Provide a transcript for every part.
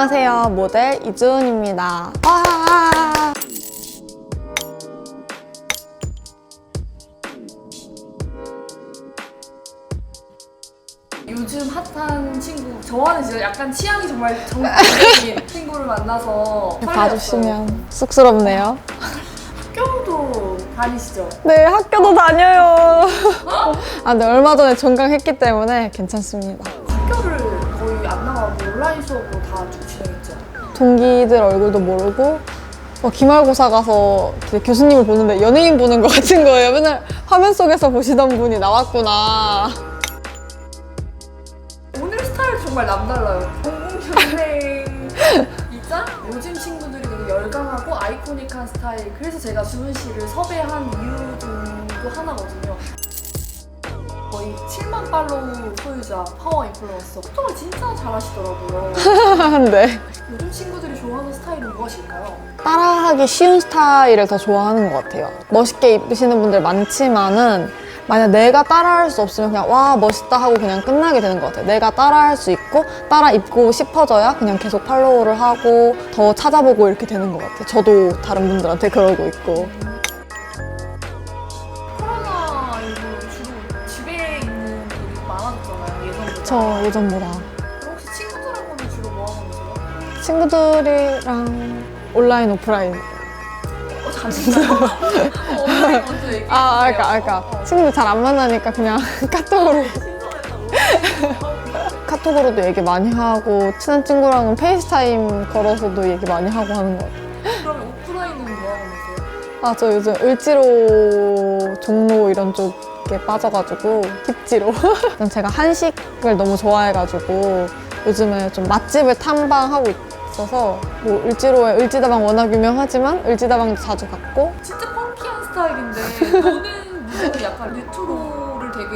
안녕하세요. 모델 이주은입니다. 와! 요즘 핫한 친구 저와는 진짜 약간 취향이 정말 정반대인 친구를 만나서 설레었어요. 봐주시면 쑥스럽네요. 학교도 다니시죠? 네, 학교도 다녀요. 아, 네, 얼마 전에 종강했기 때문에 괜찮습니다. 학교를 거의 안 나가고 온라인 수업으로. 동기들 얼굴도 모르고 어, 기말고사 가서 교수님을 보는데 연예인 보는 것 같은 거예요. 맨날 화면 속에서 보시던 분이 나왔구나. 오늘 스타일 정말 남달라요. 00년생 이자 요즘 친구들이 되게 열광하고 아이코닉한 스타일. 그래서 제가 주은 씨를 섭외한 이유 중도 하나거든요. 거의 7만 팔로우 소유자 파워 인플루언서. 소통을 진짜 잘하시더라고요. 네. 요즘 친구들이 좋아하는 스타일은 무엇일까요? 따라하기 쉬운 스타일을 더 좋아하는 것 같아요. 멋있게 입으시는 분들 많지만은 만약 내가 따라할 수 없으면 그냥 와 멋있다 하고 그냥 끝나게 되는 것 같아요. 내가 따라할 수 있고 따라 입고 싶어져야 그냥 계속 팔로우를 하고 더 찾아보고 이렇게 되는 것 같아요. 저도 다른 분들한테 그러고 있고. 많아졌잖아요. 예전보다. 그럼 혹시 친구들하고 는 주로 뭐 하고 계세요? 친구들이랑 온라인 오프라인 어, 잠시만요. 어, 온라인 먼저 얘기해 아, 주세요. 알까, 알까. 어, 어. 친구들 잘 안 만나니까 그냥 카톡으로. 신선했다고. 카톡으로도 얘기 많이 하고, 친한 친구랑은 페이스타임 걸어서도 얘기 많이 하고 하는 것 같아요. 그러면 오프라인은 뭐 하고 계세요? 아, 저 요즘 을지로, 종로 이런 쪽 에 빠져가지고. 일단 제가 한식을 너무 좋아해가지고, 요즘에 좀 맛집을 탐방하고 있어서, 뭐, 을지로에 을지다방 워낙 유명하지만, 을지다방도 자주 갔고, 진짜 펑키한 스타일인데 레트로를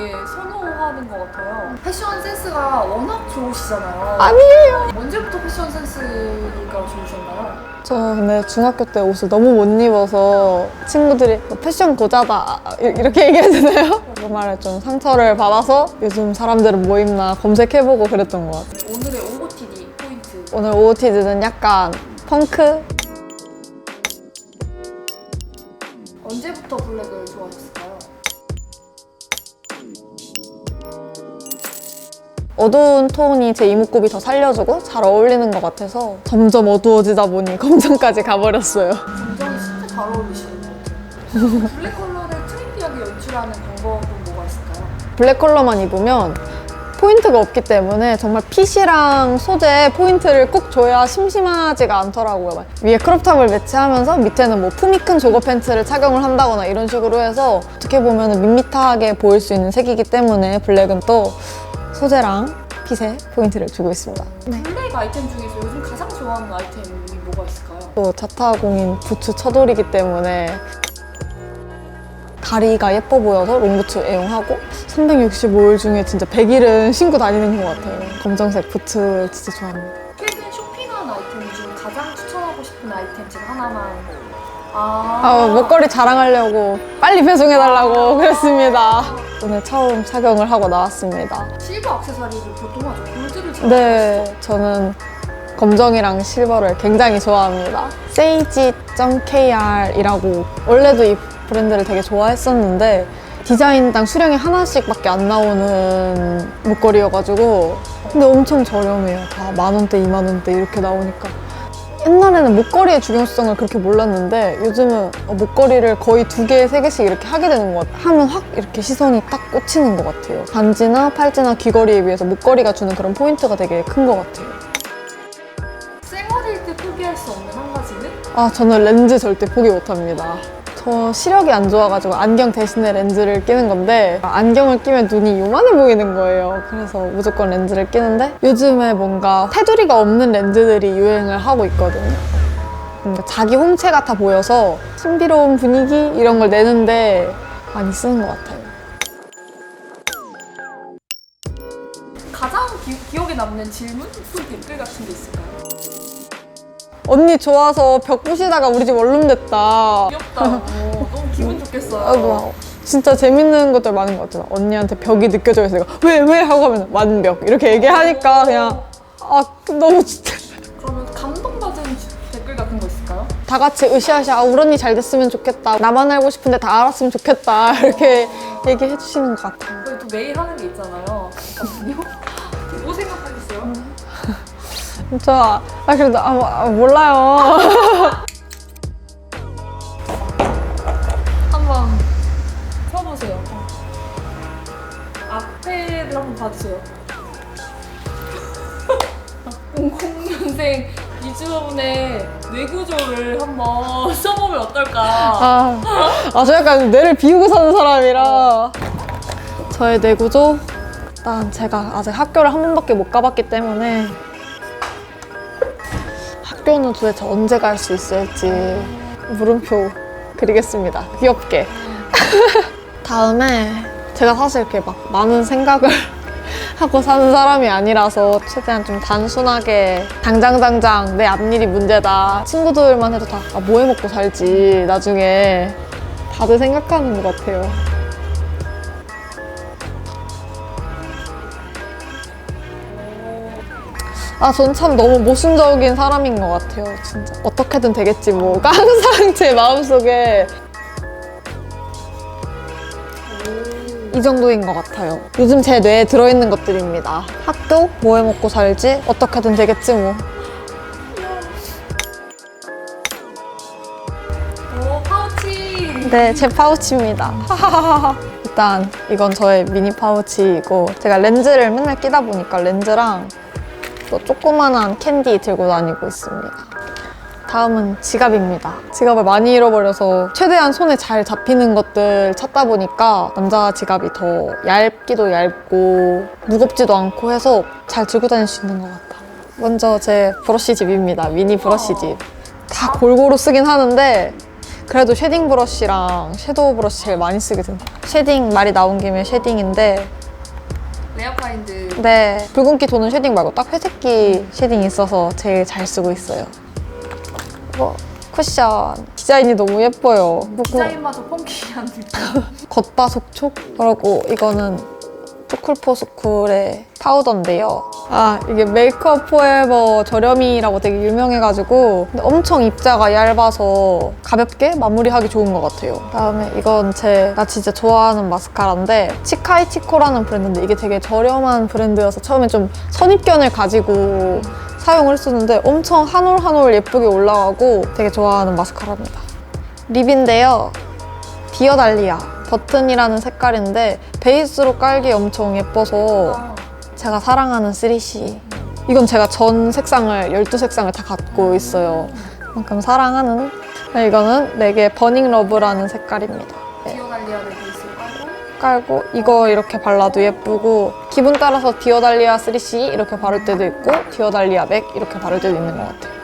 되게 선호하는 것 같아요. 패션 센스가 워낙 좋으시잖아요. 아니에요! 언제부터 패션 센스가 좋으셨나요? 저 근데 중학교 때 옷을 너무 못 입어서 친구들이 너 패션 고자다 이- 이렇게 얘기하잖아요. 그 말에 좀 상처를 받아서 요즘 사람들은 뭐 입나 검색해보고 그랬던 것 같아요. 오늘의 OOTD 포인트. 오늘 OOTD는 약간 펑크? 언제부터 블랙을 어두운 톤이 제 이목구비 더 살려주고 잘 어울리는 것 같아서 점점 어두워지다 보니 검정까지 가버렸어요. 굉장히 진짜 잘 어울리시는 것 같아요. 블랙 컬러를 트렌디하게 연출하는 방법은 뭐가 있을까요? 블랙 컬러만 입으면 포인트가 없기 때문에 정말 핏이랑 소재 포인트를 꼭 줘야 심심하지가 않더라고요. 막 위에 크롭탑을 매치하면서 밑에는 뭐 품이 큰 조거 팬츠를 착용을 한다거나 이런 식으로 해서 어떻게 보면 밋밋하게 보일 수 있는 색이기 때문에 블랙은 또 소재랑 핏에 포인트를 주고 있습니다. 네. 블랙 아이템 중에서 요즘 가장 좋아하는 아이템이 뭐가 있을까요? 또 자타공인 부츠 쳐돌이기 때문에 다리가 예뻐 보여서 롱부츠 애용하고 365일 중에 진짜 100일은 신고 다니는 것 같아요. 검정색 부츠 진짜 좋아합니다. 최근 쇼핑한 아이템 중 가장 추천하고 싶은 아이템 중 하나만. 아, 아, 목걸이 자랑하려고 빨리 배송해달라고 그랬습니다. 오늘 처음 착용을 하고 나왔습니다. 실버 액세서리를 보통 하죠. 골드를 잘 네, 저는 검정이랑 실버를 굉장히 좋아합니다. seiji.kr이라고 원래도 이 브랜드를 되게 좋아했었는데 디자인당 수량이 하나씩밖에 안 나오는 목걸이여가지고 근데 엄청 저렴해요. 다 만 원대, 이만 원대 이렇게 나오니까 옛날에는 목걸이의 중요성을 그렇게 몰랐는데 요즘은 어, 목걸이를 거의 두 개, 세 개씩 이렇게 하게 되는 것 같아요. 하면 확 이렇게 시선이 딱 꽂히는 것 같아요. 반지나 팔찌나 귀걸이에 비해서 목걸이가 주는 그런 포인트가 되게 큰 것 같아요. 생활일 때 포기할 수 없는 한 가지는? 아, 저는 렌즈 절대 포기 못 합니다. 저 시력이 안 좋아가지고 안경 대신에 렌즈를 끼는 건데 안경을 끼면 눈이 요만해 보이는 거예요. 그래서 무조건 렌즈를 끼는데 요즘에 뭔가 테두리가 없는 렌즈들이 유행을 하고 있거든요. 그러니까 자기 홍채 같아 보여서 신비로운 분위기 이런 걸 내는데 많이 쓰는 것 같아요. 가장 기, 기억에 남는 질문? 또 댓글 같은 게 있을까요? 언니 좋아서 벽 부시다가 우리 집 얼룸 됐다. 귀엽다. 어, 너무 기분 좋겠어요. 아이고, 진짜 재밌는 것들 많은 것 같아요. 언니한테 벽이 느껴져 있으니까 왜, 왜? 하고 하면 완벽. 이렇게 얘기하니까 그냥 아, 너무 진짜. 그러면 감동받은 댓글 같은 거 있을까요? 다 같이 으쌰으쌰, 아, 우리 언니 잘 됐으면 좋겠다. 나만 알고 싶은데 다 알았으면 좋겠다. 이렇게 얘기해 주시는 것 같아요. 저희 또 매일 하는 게 있잖아요. 아, 잠깐만요. 저, 아, 그래도, 아, 아, 몰라요. 한번 펴보세요. 앞에를 한번 봐주세요. 00년생 이주원의 뇌구조를 한번 써보면 어떨까? 아, 아, 저 약간 뇌를 비우고 사는 사람이라. 저의 뇌구조? 일단 제가 아직 학교를 한 번밖에 못 가봤기 때문에 학교는 도대체 언제 갈 수 있을지 물음표 그리겠습니다. 귀엽게. 다음에 제가 사실 이렇게 막 많은 생각을 하고 사는 사람이 아니라서 최대한 좀 단순하게 당장 당장 내 앞일이 문제다. 친구들만 해도 다 아, 뭐 해먹고 살지 나중에 다들 생각하는 것 같아요. 아, 전 참 너무 모순적인 사람인 것 같아요, 진짜. 어떻게든 되겠지, 뭐. 그러니까 항상 제 마음속에 이 정도인 것 같아요. 요즘 제 뇌에 들어있는 것들입니다. 학교? 뭐 해 먹고 살지? 어떻게든 되겠지, 뭐. 오, 파우치! 네, 제 파우치입니다. 일단 이건 저의 미니 파우치이고 제가 렌즈를 맨날 끼다 보니까 렌즈랑 또 조그만한 캔디 들고 다니고 있습니다. 다음은 지갑입니다. 지갑을 많이 잃어버려서 최대한 손에 잘 잡히는 것들 찾다 보니까 남자 지갑이 더 얇기도 얇고 무겁지도 않고 해서 잘 들고 다닐 수 있는 것 같다. 먼저 제 브러쉬 집입니다. 미니 브러쉬 집. 다 골고루 쓰긴 하는데 그래도 쉐딩 브러쉬랑 섀도우 브러쉬 제일 많이 된다. 쉐딩 말이 나온 김에 쉐딩인데 레아파인드. 네 붉은기 도는 쉐딩 말고 딱 회색기 쉐딩이 있어서 제일 잘 쓰고 있어요. 뭐 쿠션 디자인이 너무 예뻐요. 디자인마저 펑키한 느낌. 겉바속촉 그리고 이거는 투쿨포스쿨의 파우더인데요. 아 이게 메이크업 포에버 저렴이라고 되게 유명해가지고 근데 엄청 입자가 얇아서 가볍게 마무리하기 좋은 것 같아요. 다음에 이건 제가 진짜 좋아하는 마스카라인데 치카이치코라는 브랜드인데 이게 되게 저렴한 브랜드여서 처음에 좀 선입견을 가지고 사용을 했었는데 엄청 한 올 한 올 예쁘게 올라가고 되게 좋아하는 마스카라입니다. 립인데요. 디어달리아 버튼이라는 색깔인데 베이스로 깔기 엄청 예뻐서 아, 제가 사랑하는 3C 이건 제가 전 색상을 12색상을 다 갖고 있어요. 그만큼 사랑하는. 이거는 내게 버닝 러브라는 색깔입니다. 네, 디오달리아를 베이스로 깔고? 깔고 이거 이렇게 발라도 예쁘고 기분 따라서 디어달리아 3C 이렇게 바를 때도 있고 디어달리아 맥 이렇게 바를 때도 있는 것 같아요